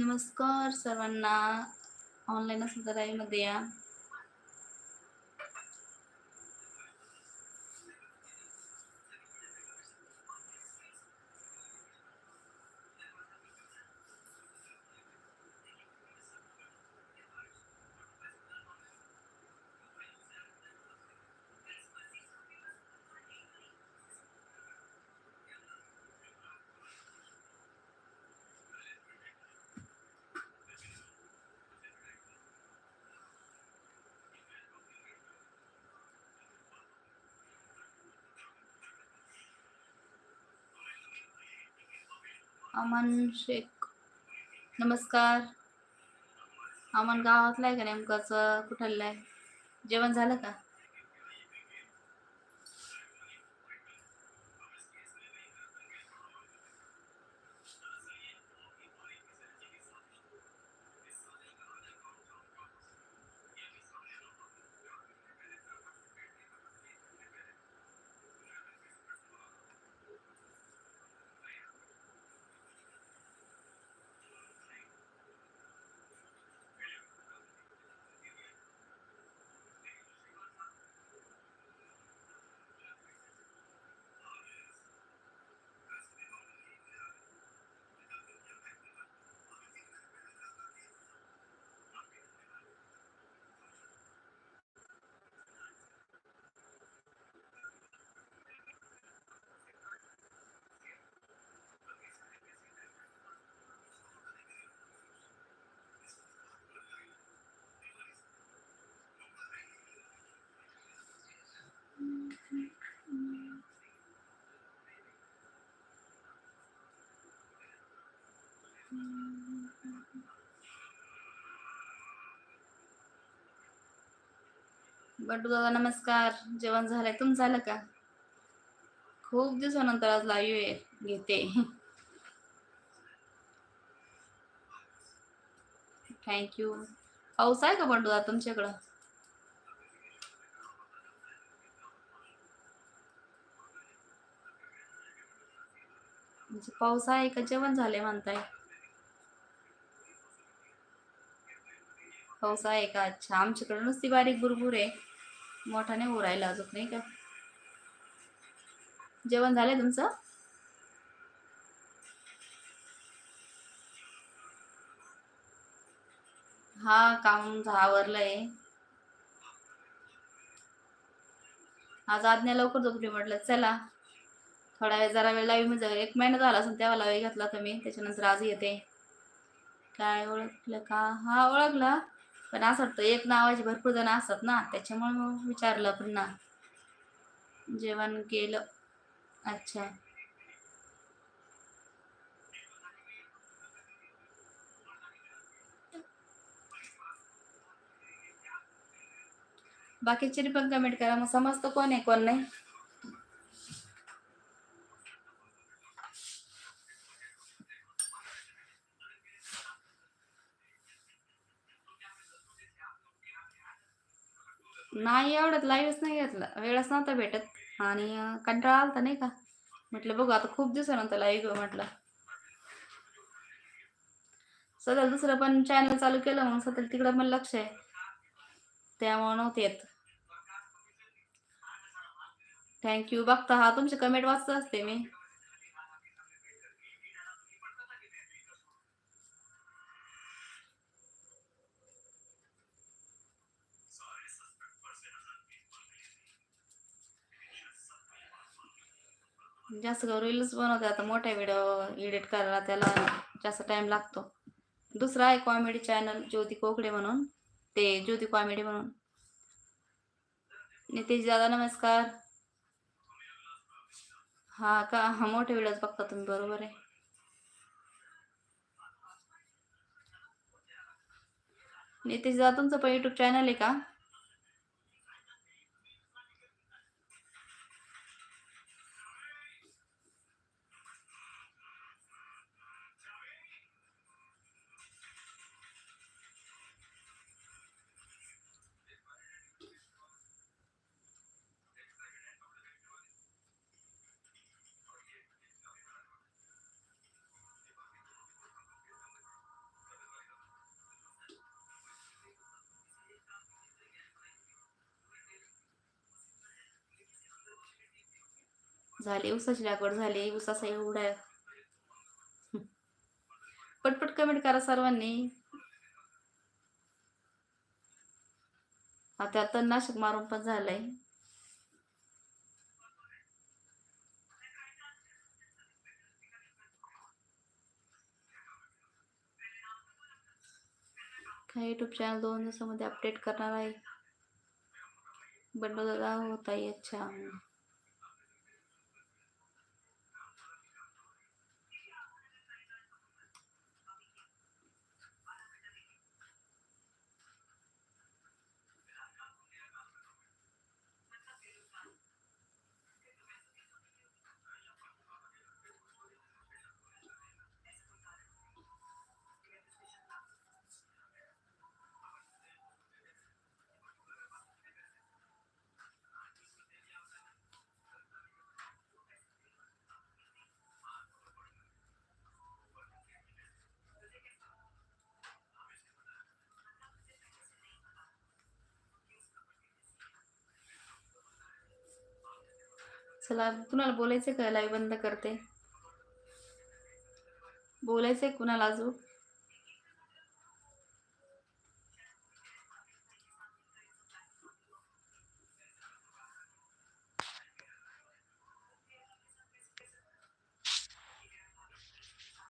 नमस्कार सर्वांना. ऑनलाईन असेल तर live मध्ये या. अमन शेख. नमस्कार. अमन गावातला आहे का नेमकंच कुठलं आहे? जेवण झालं का? बंडू दादा नमस्कार. जेवण झालंय? तुम झालं का? खूप दिवसानंतर आज लाईव्ह घेते. थँक्यू पाऊस आहे का बंडू दादा तुमच्याकडं? म्हणजे पाऊस आहे का? जेवण झाले म्हणताय. पाऊस आहे का? अच्छा आमच्याकडे नुसती बारीक बुरबुर आहे. मोठा नाही उरायला अजून नाही का? जेवण झालंय तुमचं? हा काम आवरलंय आज आज्ञा लवकर झोपली म्हटलं चला. थोडा वेळ जरा वेळ लावी म्हणजे एक महिना झाला असेल तेव्हा लावी घातला तर मी त्याच्यानंतर आज येते. काय ओळखलं का? हा ओळखला. पण असं वाटतं एक नावाचे भरपूर जण असतात ना त्याच्यामुळे मग विचारलं पुन्हा जेवण केलं. अच्छा. बाकीचे पण कमेंट करा. मग समजतं कोण आहे कोण नाही. नाही एवढ्यात लाईव्हच नाही घेतला. वेळच नव्हता भेटत. आणि कंटाळा आलता नाही का? म्हटलं बघू आता खूप दिवसानंतर लाईव्ह म्हटलं. सध्या दुसरं पण चॅनल चालू केलं मग सध्या तिकडं पण लक्ष आहे. त्यामुळे नव्हते येत. थँक्यू बघता हा तुमचे कमेंट वाचत असते मी. जास्त करून रील्स बनवते. आता मोठ्या व्हिडिओ एडिट करायला त्याला जास्त टाइम लागतो. दुसरा आहे कॉमेडी चॅनल ज्योती कोकडे म्हणून. ते ज्योती कॉमेडी म्हणून. नितेश दादा नमस्कार. हा का? हा मोठे व्हिडिओज बघता तुम्ही बरोबर आहे. नितेश दादा तुमचं पण युट्यूब चॅनल आहे का? झाली उसाची लागवड झाली उसाचा एवढा पटपट कमेंट करा सर्वांनी. आता तणनाशक मारून पण झालंय. काय युट्यूब चॅनल दोन दिवसामध्ये अपडेट करणार आहे. बंडू दादा होता अच्छा. चला कुणाला बोलायचं का? लाईव्ह बंद करते. बोलायचंय कुणाला अजून?